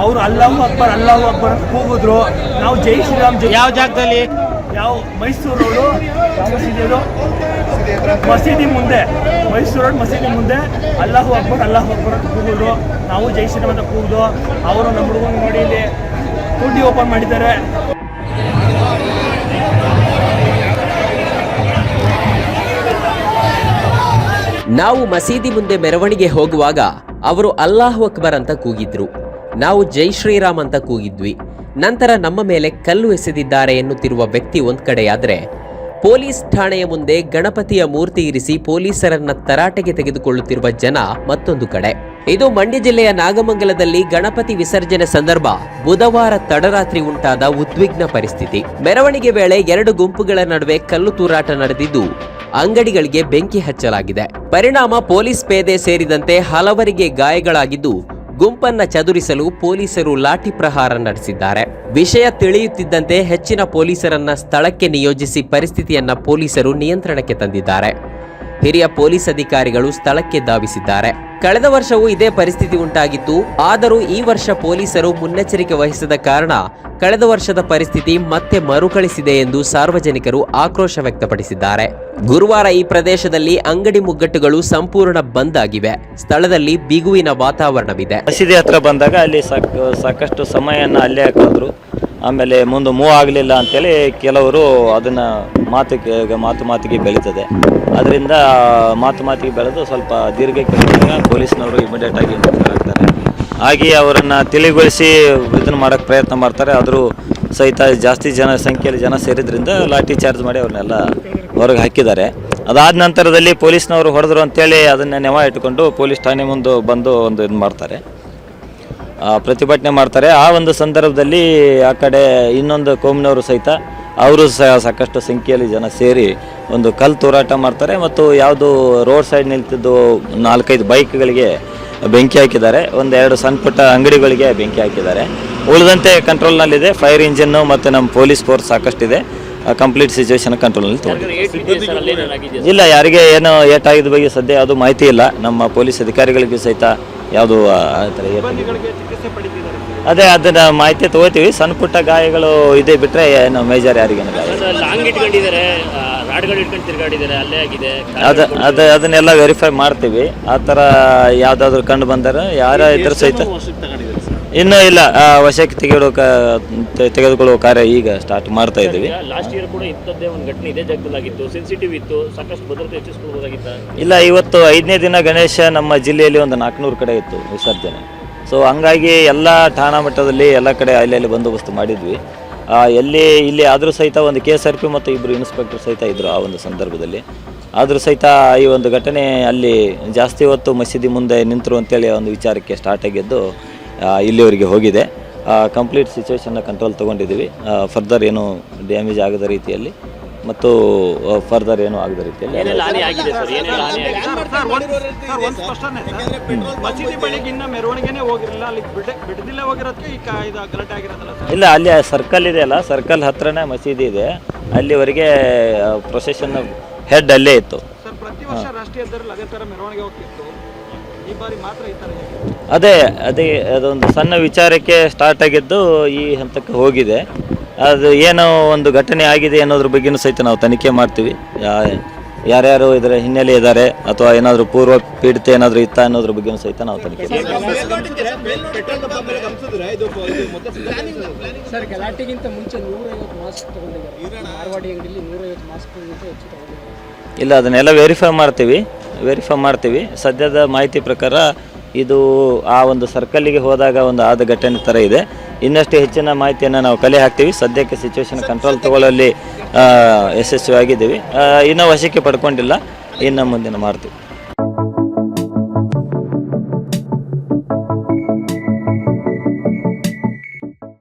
ಅವರು ಅಲ್ಲಾಹು ಅಕ್ಬರ್ ಅಲ್ಲಾಹು ಅಕ್ಬರ್ ಅಂತ ಕೂಗಿದ್ರು. ನಾವು ಜೈ ಶ್ರೀರಾಮ್ ಜೈ ಯಾವ ಜಾಗದಲ್ಲಿ? ಯಾವ ಮೈಸೂರು ರೋಡು ಯಾವ ಮಸೀದಿ ಮಸೀದಿ ಮುಂದೆ. ಮೈಸೂರು ರೋಡ್ ಮಸೀದಿ ಮುಂದೆ. ಅಲ್ಲಾಹು ಅಕ್ಬರ್ ಅಲ್ಲಾಹು ಅಕ್ಬರ್ ಅಂತ ಕೂಗಿದ್ರು. ನಾವು ಜೈ ಶ್ರೀರಾಮ್ ಅಂತ ಕೂಗಿದ್ರು ಅವರು ನಮ್ಮ ಹುಡುಗನ ನೋಡಿ ಇಲ್ಲಿ ಕುಂಡಿ ಓಪನ್ ಮಾಡಿದ್ದಾರೆ. ನಾವು ಮಸೀದಿ ಮುಂದೆ ಮೆರವಣಿಗೆ ಹೋಗುವಾಗ ಅವರು ಅಲ್ಲಾಹು ಅಕ್ಬರ್ ಅಂತ ಕೂಗಿದ್ರು. ನಾವು ಜೈ ಶ್ರೀರಾಮ್ ಅಂತ ಕೂಗಿದ್ವಿ. ನಂತರ ನಮ್ಮ ಮೇಲೆ ಕಲ್ಲು ಎಸೆದಿದ್ದಾರೆ ಎನ್ನುತ್ತಿರುವ ವ್ಯಕ್ತಿ ಒಂದು ಕಡೆಯಾದರೆ, ಪೊಲೀಸ್ ಠಾಣೆಯ ಮುಂದೆ ಗಣಪತಿಯ ಮೂರ್ತಿ ಇರಿಸಿ ಪೊಲೀಸರನ್ನ ತರಾಟೆಗೆ ತೆಗೆದುಕೊಳ್ಳುತ್ತಿರುವ ಜನ ಮತ್ತೊಂದು ಕಡೆ. ಇದು ಮಂಡ್ಯ ಜಿಲ್ಲೆಯ ನಾಗಮಂಗಲದಲ್ಲಿ ಗಣಪತಿ ವಿಸರ್ಜನೆ ಸಂದರ್ಭ ಬುಧವಾರ ತಡರಾತ್ರಿ ಉಂಟಾದ ಉದ್ವಿಗ್ನ ಪರಿಸ್ಥಿತಿ. ಮೆರವಣಿಗೆ ವೇಳೆ ಎರಡು ಗುಂಪುಗಳ ನಡುವೆ ಕಲ್ಲು ತೂರಾಟ ನಡೆದಿದ್ದು, ಅಂಗಡಿಗಳಿಗೆ ಬೆಂಕಿ ಹಚ್ಚಲಾಗಿದೆ. ಪರಿಣಾಮ ಪೊಲೀಸ್ ಪೇದೆ ಸೇರಿದಂತೆ ಹಲವರಿಗೆ ಗಾಯಗಳಾಗಿದ್ದು ಗುಂಪನ್ನ ಚದುರಿಸಲು ಪೊಲೀಸರು ಲಾಠಿ ಪ್ರಹಾರ ನಡೆಸಿದ್ದಾರೆ. ವಿಷಯ ತಿಳಿಯುತ್ತಿದ್ದಂತೆ ಹೆಚ್ಚಿನ ಪೊಲೀಸರನ್ನ ಸ್ಥಳಕ್ಕೆ ನಿಯೋಜಿಸಿ ಪರಿಸ್ಥಿತಿಯನ್ನ ಪೊಲೀಸರು ನಿಯಂತ್ರಣಕ್ಕೆ ತಂದಿದ್ದಾರೆ. ಹಿರಿಯ ಪೊಲೀಸ್ ಅಧಿಕಾರಿಗಳು ಸ್ಥಳಕ್ಕೆ ಧಾವಿಸಿದ್ದಾರೆ. ಕಳೆದ ವರ್ಷವೂ ಇದೇ ಪರಿಸ್ಥಿತಿ ಉಂಟಾಗಿತ್ತು. ಆದರೂ ಈ ವರ್ಷ ಪೊಲೀಸರು ಮುನ್ನೆಚ್ಚರಿಕೆ ವಹಿಸದ ಕಾರಣ ಕಳೆದ ವರ್ಷದ ಪರಿಸ್ಥಿತಿ ಮತ್ತೆ ಮರುಕಳಿಸಿದೆ ಎಂದು ಸಾರ್ವಜನಿಕರು ಆಕ್ರೋಶ ವ್ಯಕ್ತಪಡಿಸಿದ್ದಾರೆ. ಗುರುವಾರ ಈ ಪ್ರದೇಶದಲ್ಲಿ ಅಂಗಡಿ ಮುಗ್ಗಟ್ಟುಗಳು ಸಂಪೂರ್ಣ ಬಂದ್ ಆಗಿವೆ. ಸ್ಥಳದಲ್ಲಿ ಬಿಗುವಿನ ವಾತಾವರಣವಿದೆ. ಮಸೀದಿ ಹತ್ರ ಬಂದಾಗ ಅಲ್ಲಿ ಸಾಕ್ ಸಾಕಷ್ಟು ಸಮಯನ ಅಲ್ಲೇ ಕಳೆದ್ರು ಆಮೇಲೆ ಮುಂದೆ ಮೂವ್ ಆಗಲಿಲ್ಲ ಅಂತೇಳಿ ಕೆಲವರು ಅದನ್ನು ಮಾತಿಗೆ, ಮಾತು ಮಾತಿಗೆ ಬೆಳೀತದೆ. ಅದರಿಂದ ಮಾತು ಮಾತಿಗೆ ಬೆಳೆದು ಸ್ವಲ್ಪ ದೀರ್ಘಕ್ಕೆ ಪೊಲೀಸ್ನವರು ಇಮಿಡಿಯೇಟಾಗಿ ಆಗ್ತಾರೆ ಹಾಗೆ ಅವರನ್ನು ತಿಳಿಗೊಳಿಸಿ ಇದನ್ನು ಮಾಡೋಕ್ಕೆ ಪ್ರಯತ್ನ ಮಾಡ್ತಾರೆ. ಆದರೂ ಸಹಿತ ಜಾಸ್ತಿ ಜನ ಸಂಖ್ಯೆಯಲ್ಲಿ ಜನ ಸೇರಿದ್ರಿಂದ ಲಾಠಿ ಚಾರ್ಜ್ ಮಾಡಿ ಅವ್ರನ್ನೆಲ್ಲ ಹೊರಗೆ ಹಾಕಿದ್ದಾರೆ. ಅದಾದ ನಂತರದಲ್ಲಿ ಪೊಲೀಸ್ನವರು ಹೊಡೆದ್ರು ಅಂತೇಳಿ ಅದನ್ನು ನೆವ ಇಟ್ಕೊಂಡು ಪೊಲೀಸ್ ಠಾಣೆ ಮುಂದೆ ಬಂದು ಒಂದು ಇದು ಮಾಡ್ತಾರೆ. ಪ್ರತಿಭಟನೆ ಮಾಡ್ತಾರೆ. ಆ ಒಂದು ಸಂದರ್ಭದಲ್ಲಿ ಆ ಕಡೆ ಇನ್ನೊಂದು ಕೋಮಿನವರು ಸಹಿತ ಅವರು ಸಹ ಸಾಕಷ್ಟು ಸಂಖ್ಯೆಯಲ್ಲಿ ಜನ ಸೇರಿ ಒಂದು ಕಲ್ಲು ತೂರಾಟ ಮಾಡ್ತಾರೆ ಮತ್ತು ಯಾವುದು ರೋಡ್ ಸೈಡ್ ನಿಲ್ತಿದ್ದು ನಾಲ್ಕೈದು ಬೈಕ್ಗಳಿಗೆ ಬೆಂಕಿ ಹಾಕಿದ್ದಾರೆ. ಒಂದು ಎರಡು ಸಣ್ಣ ಪುಟ್ಟ ಅಂಗಡಿಗಳಿಗೆ ಬೆಂಕಿ ಹಾಕಿದ್ದಾರೆ. ಉಳಿದಂತೆ ಕಂಟ್ರೋಲ್ನಲ್ಲಿದೆ. ಫೈರ್ ಇಂಜಿನ್ನು ಮತ್ತು ನಮ್ಮ ಪೊಲೀಸ್ ಫೋರ್ಸ್ ಸಾಕಷ್ಟಿದೆ. ಕಂಪ್ಲೀಟ್ ಸಿಚುವೇಶನ್ ಕಂಟ್ರೋಲ್ನಲ್ಲಿ ತೊಗೊಂಡಿದೆ ಇಲ್ಲ ಯಾರಿಗೆ ಏನು ಏಟಾಗಿದ್ದ ಬಗ್ಗೆ ಸದ್ಯ ಯಾವುದು ಮಾಹಿತಿ ಇಲ್ಲ. ನಮ್ಮ ಪೊಲೀಸ್ ಅಧಿಕಾರಿಗಳಿಗೂ ಸಹಿತ ಯಾವುದು ಆ ಥರ. ಅದೇ ಅದನ್ನ ಮಾಹಿತಿ ತಗೋತೀವಿ. ಸಣ್ಣ ಪುಟ್ಟ ಗಾಯಗಳು ಇದೆ ಬಿಟ್ರೆ ಏನು ಮೇಜರ್ ಯಾರಿಗೇನು ಗಾಯ ಇಲ್ಲ. ಲಾಂಗ್ ಇಟ್ಕೊಂಡಿದ್ದಾರೆ ರಾಡ್ಗಳು ಇಟ್ಕೊಂಡು ತಿರ್ಗಾಡಿದ್ದಾರೆ ಅಲ್ಲೇ ಆಗಿದೆ. ಅದ ಅದ ಅದನ್ನೆಲ್ಲ ವೆರಿಫೈ ಮಾಡ್ತೀವಿ. ಆ ಥರ ಯಾವುದಾದ್ರೂ ಕಂಡು ಬಂದರೆ ಯಾರ ಇದ್ರ ಸಹಿತ ಇನ್ನೂ ಇಲ್ಲ ವಶಕ್ಕೆ ತೆಗೆದುಕೊಳ್ಳೋ ತೆಗೆದುಕೊಳ್ಳುವ ಕಾರ್ಯ ಈಗ ಸ್ಟಾರ್ಟ್ ಮಾಡ್ತಾ ಇದ್ದೀವಿ. ಲಾಸ್ಟ್ ಇಯರ್ ಕೂಡ ಇಂಥದ್ದೇ ಒಂದು ಘಟನೆ ಇದೆ ಜಾಗದಲ್ಲಾಗಿತ್ತು. ಸೆನ್ಸಿಟಿವ್ ಇತ್ತು ಸಾಕಷ್ಟು ಭದ್ರತೆ ಹೆಚ್ಚಿಸ್ಕೊಳ್ಬೋದಾಗಿತ್ತ? ಇಲ್ಲ ಇವತ್ತು ಐದನೇ ದಿನ ಗಣೇಶ ನಮ್ಮ ಜಿಲ್ಲೆಯಲ್ಲಿ ಒಂದು ನಾಲ್ಕುನೂರು ಕಡೆ ಇತ್ತು ವಿಸರ್ಜನೆ. ಸೊ ಹಂಗಾಗಿ ಎಲ್ಲ ಠಾಣಾ ಮಟ್ಟದಲ್ಲಿ ಎಲ್ಲ ಕಡೆ ಅಲ್ಲಲ್ಲಿ ಬಂದೋಬಸ್ತು ಮಾಡಿದ್ವಿ. ಎಲ್ಲಿ, ಇಲ್ಲಿ ಆದರೂ ಸಹಿತ ಒಂದು ಕೆ ಎಸ್ ಆರ್ ಪಿ ಮತ್ತು ಇಬ್ಬರು ಇನ್ಸ್ಪೆಕ್ಟರ್ ಸಹಿತ ಇದ್ದರು ಆ ಒಂದು ಸಂದರ್ಭದಲ್ಲಿ. ಆದರೂ ಸಹಿತ ಈ ಒಂದು ಘಟನೆ ಅಲ್ಲಿ ಜಾಸ್ತಿ ಹೊತ್ತು ಮಸೀದಿ ಮುಂದೆ ನಿಂತರು ಅಂತೇಳಿ ಒಂದು ವಿಚಾರಕ್ಕೆ ಸ್ಟಾರ್ಟ್ ಆಗಿದ್ದು ಇಲ್ಲಿವರೆಗೆ ಹೋಗಿದೆ. ಕಂಪ್ಲೀಟ್ ಸಿಚುವೇಶನ್ನ ಕಂಟ್ರೋಲ್ ತೊಗೊಂಡಿದ್ದೀವಿ. ಫರ್ದರ್ ಏನು ಡ್ಯಾಮೇಜ್ ಆಗದ ರೀತಿಯಲ್ಲಿ ಮತ್ತು ಫರ್ದರ್ ಏನು ಆಗದ ರೀತಿಯಲ್ಲಿ ಏನೆಲ್ಲ ಹಾನಿ ಆಗಿದೆ ಸರ್ ಏನೆಲ್ಲ ಹಾನಿ ಆಗಿದೆ. ಸರ್ ಒಂದು ಸರ್ ಒಂದು ಸ್ಪಷ್ಟನೆ ಸರ್. ಮಸೀದಿ ಬಳಿಗೆ ಇನ್ನ ಮೆರವಣಿಗೆನೇ ಹೋಗಿರಲಿಲ್ಲ ಅಲ್ಲಿ ಬಿಡ ಬಿಡದಿಲ್ಲೇ ಹೋಗಿರೋದಕ್ಕೆ ಈ ಇದು ಗಲಾಟೆ ಆಗಿರೋದಲ್ಲ ಇಲ್ಲ ಅಲ್ಲಿ ಸರ್ಕಲ್ ಇದೆ ಅಲ್ಲ ಸರ್ಕಲ್ ಹತ್ರನೇ ಮಸೀದಿ ಇದೆ. ಅಲ್ಲಿವರೆಗೆ ಪ್ರೊಸೆಷನ್ ಹೆಡ್ ಅಲ್ಲೇ ಇತ್ತು. ಸರ್ ಪ್ರತಿ ವರ್ಷ ರಾಷ್ಟ್ರೀಯ ಹೆದ್ದಾರಿಯಲ್ಲಿ ಅದೇ ಥರ ಹೋಗ್ತಿತ್ತು. ಈ ಬಾರಿ ಮಾತ್ರ ಈ ಥರ ಹೇಗೆ? ಅದೇ ಅದೇ ಅದೊಂದು ಸಣ್ಣ ವಿಚಾರಕ್ಕೆ ಸ್ಟಾರ್ಟ್ ಆಗಿದ್ದು ಈ ಹಂತಕ್ಕೆ ಹೋಗಿದೆ. ಅದು ಏನೋ ಒಂದು ಘಟನೆ ಆಗಿದೆ ಅನ್ನೋದ್ರ ಬಗ್ಗೆನೂ ಸಹಿತ ನಾವು ತನಿಖೆ ಮಾಡ್ತೀವಿ. ಯಾ- ಯಾರ್ಯಾರು ಇದರ ಹಿನ್ನೆಲೆ ಇದ್ದಾರೆ ಅಥವಾ ಏನಾದರೂ ಪೂರ್ವ ಪೀಡಿತ ಏನಾದರೂ ಇತ್ತ ಅನ್ನೋದ್ರ ಬಗ್ಗೆನೂ ಸಹಿತ ನಾವು ತನಿಖೆ ಮಾಡ್ತೀವಿ. ಸರ್ ಗಲಾಟೆಗಿಂತ ಮುಂಚೆ ನೂರೈವತ್ತು ಮಾಸ್ಕ್ ತಗೊಂಡಿದ್ದಾರೆ. ಮಾರವಾಡಿ ಅಂಗಡಿಯಲ್ಲಿ ನೂರೈವತ್ತು ಮಾಸ್ಕ್ಗಿಂತ ಹೆಚ್ಚು ತಗೊಂಡಿದ್ದಾರೆ. ಇಲ್ಲ ಅದನ್ನೆಲ್ಲ ವೆರಿಫೈ ಮಾಡ್ತೀವಿ. ವೆರಿಫೈ ಮಾಡ್ತೀವಿ. ಸದ್ಯದ ಮಾಹಿತಿ ಪ್ರಕಾರ ಇದು ಆ ಒಂದು ಸರ್ಕಲ್ಲಿಗೆ ಹೋದಾಗ ಒಂದು ಆದ ಘಟನೆ ಥರ ಇದೆ. ಇನ್ನಷ್ಟು ಹೆಚ್ಚಿನ ಮಾಹಿತಿಯನ್ನು ನಾವು ಕಲೆ ಹಾಕ್ತೀವಿ. ಸದ್ಯಕ್ಕೆ ಸಿಚುವೇಶನ್ ಕಂಟ್ರೋಲ್ ತಗೊಳ್ಳಲ್ಲಿ ಯಶಸ್ವಿಯಾಗಿದ್ದೀವಿ. ಇನ್ನೂ ವಶಕ್ಕೆ ಪಡ್ಕೊಂಡಿಲ್ಲ. ಇನ್ನು ಮುಂದಿನ ಮಾಡ್ತೀವಿ